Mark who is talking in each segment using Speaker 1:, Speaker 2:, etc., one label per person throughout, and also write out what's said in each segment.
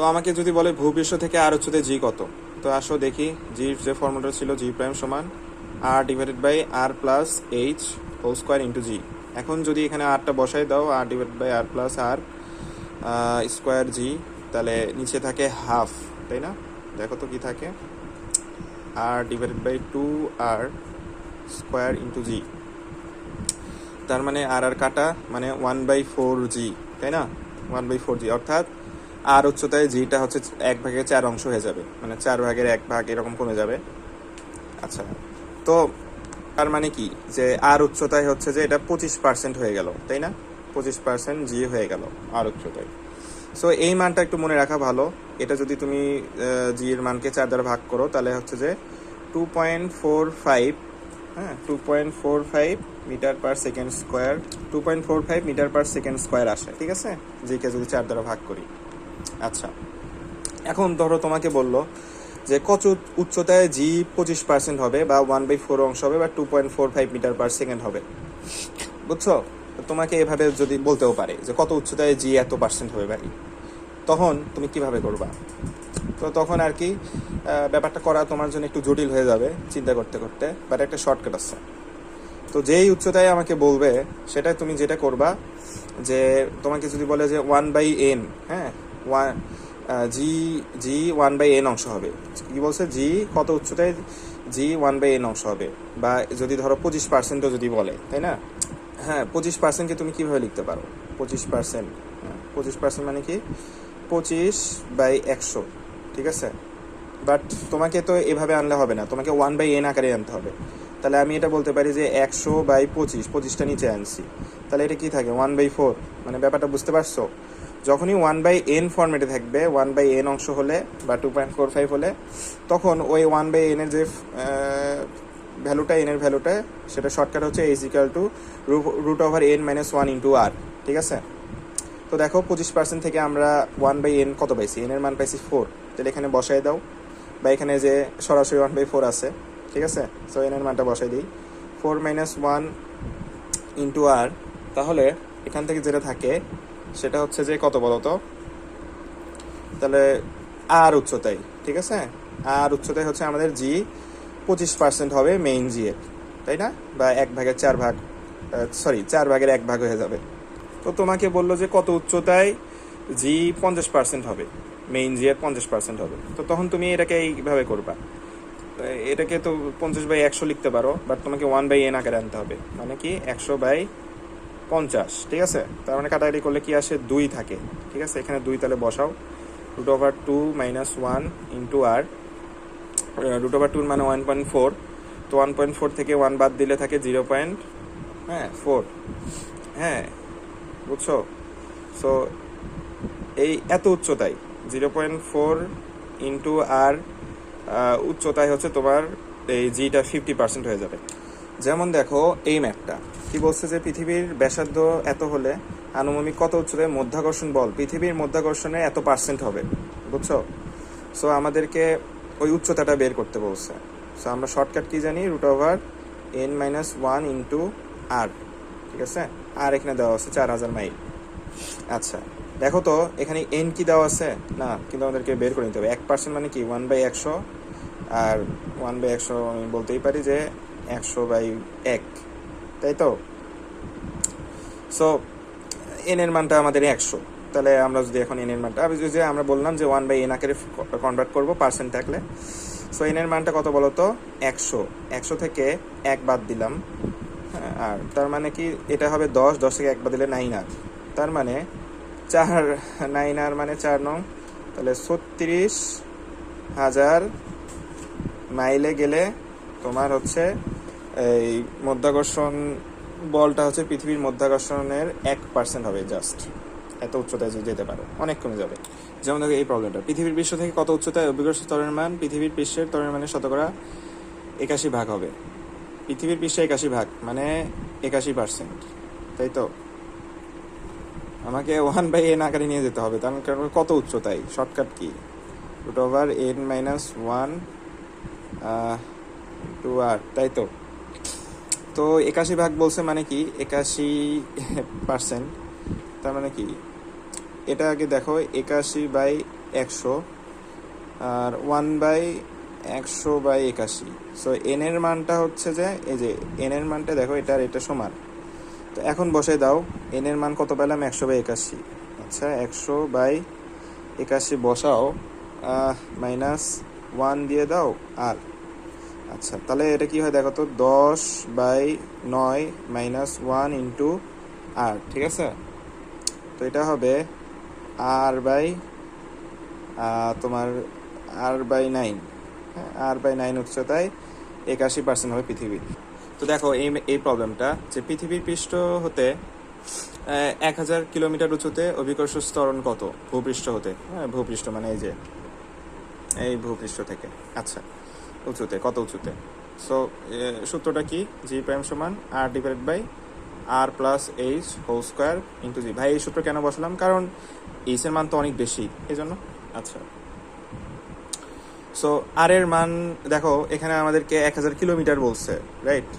Speaker 1: তো আমাকে যদি বলে ভূপৃষ্ঠ থেকে আর উচ্চতে জি কত? তো আসো দেখি জির যে ফর্মুলা ছিল জি প্রাইম সমান R divided by R plus H whole square into G এখন যদি এখানে আরটা বসাই দাও R divided by R plus R square G তাহলে নিচে থাকে হাফ তাই না? দেখো তো কি থাকে। R divided by two R square into G তার মানে আর আর কাটা মানে ওয়ান বাই ফোর জি তাই না? ওয়ান বাই ফোর জি অর্থাৎ আর উচ্চতায় জিটা হচ্ছে এক ভাগের চার অংশ হয়ে যাবে। মানে চার ভাগের এক ভাগ এরকম কমে যাবে। আচ্ছা তো তার মানে কি? যে আর উচ্চতায় হচ্ছে যে এটা পঁচিশ পার্সেন্ট হয়ে গেল, তাই না? পঁচিশ পার্সেন্ট জি হয়ে গেল আর উচ্চতায়। সো এই মানটা একটু মনে রাখা ভালো। এটা যদি তুমি জি এর মানকে চার দ্বারা ভাগ করো, তাহলে হচ্ছে যে টু পয়েন্ট ফোর ফাইভ হ্যাঁ two point four five metre per second square two point four five metre per second square আসে, ঠিক আছে? জিকে যদি চার দ্বারা ভাগ করি। আচ্ছা। এখন ধরো তোমাকে বলল যে কত উচ্চতায় জি পঁচিশ পার্সেন্ট হবে বা ওয়ান বাই ফোর অংশ হবে বা two point four five metre per second হবে। বুঝছ? তোমাকে এভাবে যদি বলতেও পারে যে কত উচ্চতায় জি এত পার্সেন্ট হবে ভাই। তখন তুমি কীভাবে করবা? তো তখন আর কি ব্যাপারটা করা তোমার জন্য একটু জটিল হয়ে যাবে চিন্তা করতে করতে বাট একটা শর্টকাট আছে। তো যেই উচ্চতায় আমাকে বলবে সেটা তুমি যেটা করবা যে তোমাকে যদি বলে যে ওয়ান বাই এন হ্যাঁ one G G one by N অংশ হবে। কি বলছে? জি কত উচ্চতায়? জি ওয়ান বাই এন অংশ হবে। বা যদি ধরো পঁচিশ পার্সেন্টও যদি বলে, তাই না? হ্যাঁ পঁচিশ পার্সেন্টকে তুমি কীভাবে লিখতে পারো? পঁচিশ পার্সেন্ট পঁচিশ পার্সেন্ট মানে কি? পঁচিশ বাই একশো, ঠিক আছে? বাট তোমাকে তো এভাবে আনলে হবে না। তোমাকে ওয়ান বাই এন আকারে আনতে হবে। তাহলে আমি এটা বলতে পারি যে একশো বাই পঁচিশ, পঁচিশটা নিচে আনছি। তাহলে এটা কি থাকে? ওয়ান বাই ফোর মানে ব্যাপারটা বুঝতে পারছ? যখনই ওয়ান বাই এন ফর্মেটে থাকবে ওয়ান বাই এন অংশ হলে বা টু পয়েন্ট ফোর ফাইভ হলে, তখন ওই ওয়ান বাই এনের যে ভ্যালুটা এনের ভ্যালুটা সেটা শর্টকাট হচ্ছে is equal to root over N minus one into R ঠিক আছে? তো দেখো, পঁচিশ পার্সেন্ট থেকে আমরা ওয়ান বাই এন কত পাইছি? এন এর মান পাইছি ফোর তাহলে এখানে বসাই দাও, বা এখানে যে সরাসরি ওয়ান বাই ফোর আছে, ঠিক আছে? সো এন এর মানটা বসাই দিই। Four minus one into R তাহলে এখান থেকে যেটা থাকে সেটা হচ্ছে যে কত বলতো তাহলে আর উচ্চতায়, ঠিক আছে? আর উচ্চতায় হচ্ছে আমাদের জি পঁচিশ পার্সেন্ট হবে মেইন জি এর, তাই না? বা এক ভাগের চার ভাগ সরি চার ভাগের এক ভাগ হয়ে যাবে। তো তোমাকে বলল যে কত উচ্চতায় জি পঞ্চাশ পার্সেন্ট হবে মেইন জি এর পঞ্চাশ পার্সেন্ট হবে। তো তখন তুমি এটাকে এইভাবে করবা। তো এটাকে তো পঞ্চাশ বাই একশো লিখতে পারো বাট তোমাকে ওয়ান বাই এন আকারে আনতে হবে। মানে কি? একশো বাই পঞ্চাশ, ঠিক আছে? তার মানে কাটাকাটি করলে কি আসে? দুই থাকে, ঠিক আছে? এখানে দুই তাহলে বসাও। Root over two minus one into R root over টুর মানে ওয়ান পয়েন্ট ফোর তো ওয়ান পয়েন্ট ফোর থেকে ওয়ান বাদ দিলে থাকে জিরো পয়েন্ট হ্যাঁ ফোর হ্যাঁ বুঝছ? সো এই এত উচ্চতায় zero point four into R উচ্চতায় হচ্ছে তোমার এই জিটা ফিফটি পার্সেন্ট হয়ে যাবে। যেমন দেখো, এই ম্যাপটা। কি বলছে যে পৃথিবীর ব্যাসার্ধ এত হলে আনুমানিক কত উচ্চতায় মধ্যাকর্ষণ বল? পৃথিবীর মধ্যাকর্ষণে এত পার্সেন্ট হবে, বুঝছ? সো আমাদেরকে ওই উচ্চতাটা বের করতে বলছে। সো আমরা শর্টকাট কি জানি? Root over N minus one into R ঠিক আছে? আর এখানে দেওয়া আছে চার হাজার মাইল। আচ্ছা দেখো তো, এখানে এন কি দেওয়া আছে? না, কিন্তু আমাদেরকে বের করে নিতে হবে। এক পার্সেন্ট মানে কি? ওয়ান বাই একশো, আর ওয়ান বাই একশো আমি বলতেই পারি যে একশো বাই এক তাই তো সো এন এর মানটা আমাদের একশো। তাহলে আমরা যদি এখন এনের মানটা আমি আমরা বললাম যে ওয়ান বাই এন আকারে কনভার্ট করব পার্সেন্ট থাকলে সো এনের মানটা কত বলো তো? একশো। একশো থেকে এক বাদ দিলাম। হ্যাঁ, আর তার মানে কি? এটা হবে দশ দশ থেকে এক বাদ দিলে নাইন আর। তার মানে চার নাইন আর মানে চার নং তাহলে ছত্রিশ হাজার মাইলে গেলে তোমার হচ্ছে এই মধ্যাকর্ষণ বলটা হচ্ছে পৃথিবীর মধ্যাকর্ষণের এক পার্সেন্ট হবে জাস্ট এত উচ্চতায় যেতে পারে, অনেক কমে যাবে। যেমন দেখো এই প্রবলেমটা পৃথিবীর বিশ্ব থেকে কত উচ্চতায় অভিকর্ষ স্তরের মান? পৃথিবীর পৃষ্ঠের স্তরের মানের শতকরা একাশি ভাগ হবে। পৃথিবীর পৃষ্ঠে একাশি ভাগ মানে একাশি পার্সেন্ট তাই তো? আমাকে ওয়ান বাই এন আকারে নিয়ে যেতে হবে, তার কারণ কত উচ্চতায়? শর্টকাট কি? Root over N minus one to R তাই তো? তো একাশি ভাগ বলছে মানে কি? একাশি পার্সেন্ট তার মানে কি? এটা আগে দেখো, একাশি বাই একশো আর ওয়ান বাই একশো বাই একাশি। সো এন এর মানটা হচ্ছে যে, এই যে এন এর মানটা দেখো এটা আর এটা সমান। তো এখন বসে দাও এন এর মান কত পেলাম? একশো বাই একাশি। আচ্ছা একশো বাই একাশি বসাও মাইনাস ওয়ান দিয়ে দাও, আর আচ্ছা তাহলে এটা কি হয় দেখো তো? দশ বাই নয় মাইনাস ওয়ান ইন্টু আর, ঠিক আছে? তো এটা হবে আর বাই তোমার R by nine. R by nine উচ্চতায় একাশি পার্সেন্ট হবে পৃথিবীর তো দেখো, এই এই প্রবলেমটা যে পৃথিবীর পৃষ্ঠ হতে এক হাজার কিলোমিটার উঁচুতে অভিকর্ষ স্তরণ কত? ভূপৃষ্ঠ হতে। হ্যাঁ ভূপৃষ্ঠ মানে এই যে, এই ভূপৃষ্ঠ থেকে। আচ্ছা। উঁচুতে, কত উঁচুতে? সো সূত্রটা কি? জি প্রাইম সমান R divided by R plus H whole square into G ভাই, এই সূত্র কেন বসলাম? কারণ এইচ এর মান তো অনেক বেশি এই জন্য আচ্ছা। সো আর এর মান, দেখো, এখানে আমাদেরকে এক হাজার কিলোমিটার বলছে রাইট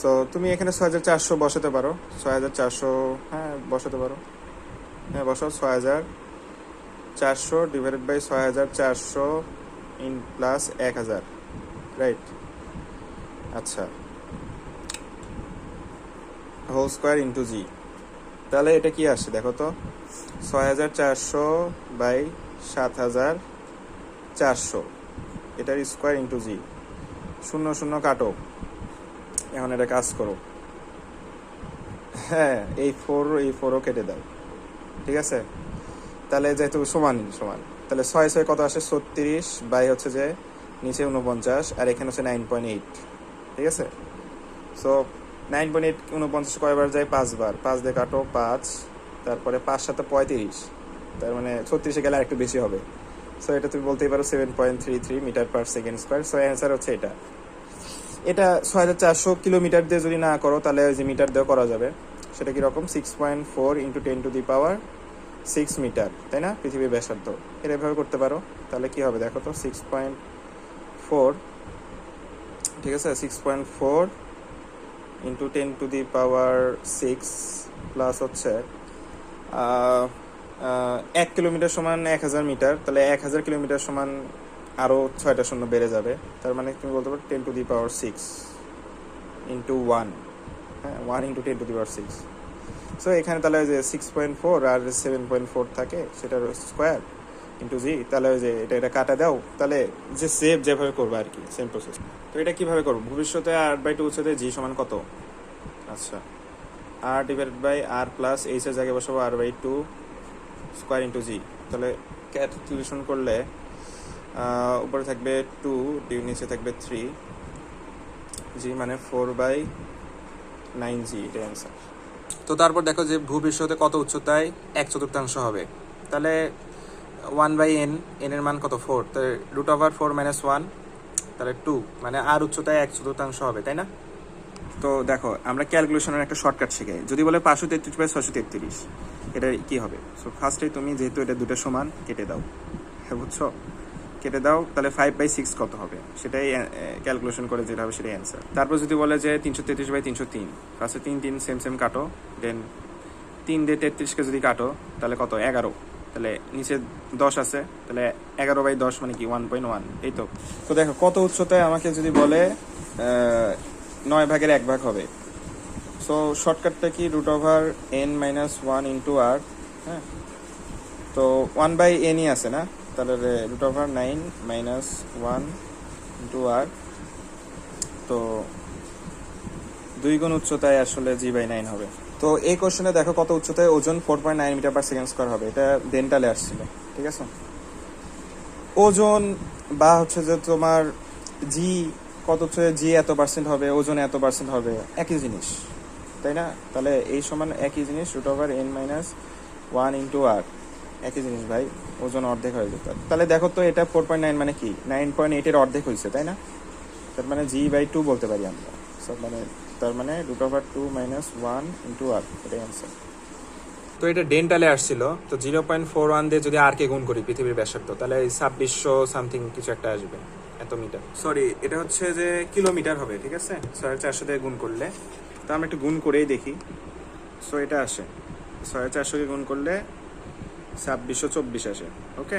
Speaker 1: সো তুমি এখানে ছয় হাজার চারশো বসাতে পারো। ছয় হাজার চারশো হ্যাঁ বসাতে পারো। হ্যাঁ বসো ছয় হাজার চারশো ডিভাইডেড বাই ছয় হাজার চারশো ইন প্লাস এক হাজার, রাইট? আচ্ছা। Whole square into G. তাহলে এটা কি আসছে দেখো তো, ছয় হাজার চারশো বাই সাত হাজার চারশো। এটার স্কোয়ার ইন্টু জি। শূন্য শূন্য কাটো। এখন এটা কাজ করো। হ্যাঁ এই ফোর, এই ফোরও কেটে দাও। ঠিক আছে? তাহলে যেহেতু সমান সমান। তাহলে ছয় ছয় কত আসে? ছত্রিশ বাই হচ্ছে যে নিচে উনপঞ্চাশ আর এখানে হচ্ছে নাইন পয়েন্ট এইট ঠিক আছে? সো নাইন পয়েন্ট এইট উনপঞ্চাশ কয়বার যায়? পাঁচবার। পাঁচ দিয়ে কাটো, পাঁচ। তারপরে পাঁচ সাথে পঁয়ত্রিশ। তার মানে ছত্রিশে গেলে আরেকটু বেশি হবে। সো এটা তুমি বলতেই পারো seven point three three metre per second square. So answer হচ্ছে এটা। এটা ছয় হাজার চারশো কিলোমিটার দিয়ে যদি না করো, তাহলে ওই যে মিটার দিয়েও করা যাবে। সেটা কীরকম six point four into ten to the power six metre তাই না? পৃথিবীর ব্যাসার্ধ। এটা এভাবে করতে পারো। তাহলে কি হবে? দেখো তো সিক্স পয়েন্ট ফোর ঠিক আছে? Six point four into ten to the power six plus হচ্ছে এক কিলোমিটার সমান এক হাজার মিটার। তাহলে এক হাজার কিলোমিটার সমান আরও ছয়টা শূন্য বেড়ে যাবে। তার মানে তুমি বলতে পারো ten to the power six into one হ্যাঁ one into ten to the power six so এখানে তাহলে ওই যে সিক্স পয়েন্ট ফোর আর সেভেন পয়েন্ট ফোর থাকে, সেটার স্কোয়ার ইন্টু জি তাহলে ওই যে এটা এটা কাটা দাও, তাহলে যে সেভ যেভাবে করব আর কি সেম প্রসেস তো এটা কীভাবে করব? ভবিষ্যতে আর বাই টু উচ্চতে জি সমান কত? আচ্ছা R divide by R plus H এর জায়গায় বসাবো R by two square into G তাহলে ক্যালকুলেশন করলে উপরে থাকবে টু নিচে থাকবে থ্রি জি মানে ফোর বাই নাইন জি এটাই অ্যান্সার তো তারপর দেখো যে ভূপৃষ্ঠতে কত উচ্চতায় এক চতুর্থাংশ হবে। তাহলে ওয়ান বাই এন এন এর মান কত? ফোর তাহলে root over four minus one তাহলে টু মানে আর উচ্চতায় এক চতুর্থাংশ হবে, তাই না? তো দেখো, আমরা ক্যালকুলেশনের একটা শর্টকাট শিখাই। যদি বলে পাঁচশো তেত্রিশ বাই ছশো তেত্রিশ, এটা কি হবে? সো ফার্স্টে তুমি যেহেতু এটা দুটো সমান, কেটে দাও। হ্যাঁ বুঝছ? কেটে দাও, তাহলে ফাইভ বাই সিক্স কত হবে? সেটাই ক্যালকুলেশন করে যেটা হবে সেটাই অ্যান্সার তারপর যদি বলে যে তিনশো তেত্রিশ বাই তিনশো তিন ফার্স্টে তিন তিন সেম সেম কাটো দেন তিন দিয়ে তেত্রিশকে যদি কাটো, তাহলে কত? এগারো। তাহলে নিচে দশ আছে, তাহলে এগারো বাই দশ মানে কি? ওয়ান পয়েন্ট ওয়ান এই তো। তো দেখো, কত উচ্চতায় আমাকে যদি বলে নয় ভাগের এক ভাগ হবে। সো শর্টকাটটা কি? Root over N minus one into R হ্যাঁ? তো ওয়ান বাই এনই আছে না? তাহলে root over nine minus one into R তো দুই গুণ উচ্চতায় আসলে জি বাই নাইন হবে। তো এই কোশ্চেনে দেখো কত উচ্চতায় ওজন four point nine metre per second square হবে, এটা ডেন্টালে আসছিল, ঠিক আছে? ওজন বা হচ্ছে যে তোমার জি কত হচ্ছে জি এত পার্সেন্ট হবে, ওজন এত পার্সেন্ট হবে, একই জিনিস, তাই না? তাহলে এই সমান একই জিনিস root over N minus one into R একই জিনিস ভাই ওজন অর্ধেক হয়ে যেত। তাহলে দেখো তো এটা ফোর পয়েন্ট নাইন মানে কি? নাইন পয়েন্ট এইটের অর্ধেক হয়েছে তাই না? তার মানে জি বাই টু বলতে পারি আমরা। So, মানে তার মানে root over two minus one into R এটাই অ্যান্সার তো এটা ডেন্টালে আসছিল তো জিরো পয়েন্ট ফোর ওয়ান দিয়ে যদি আর কে গুণ করি পৃথিবীর ব্যাসার্ধ তাহলে ছাব্বিশশো সামথিং কিছু একটা আসবে এত মিটার। সরি এটা হচ্ছে যে কিলোমিটার হবে ঠিক আছে? ছয় চারশো দিয়ে গুণ করলে। তো আমরা একটু গুণ করেই দেখি। সো এটা আসে। ছয় চারশোকে গুণ করলে ছাব্বিশশো চব্বিশ আসে ওকে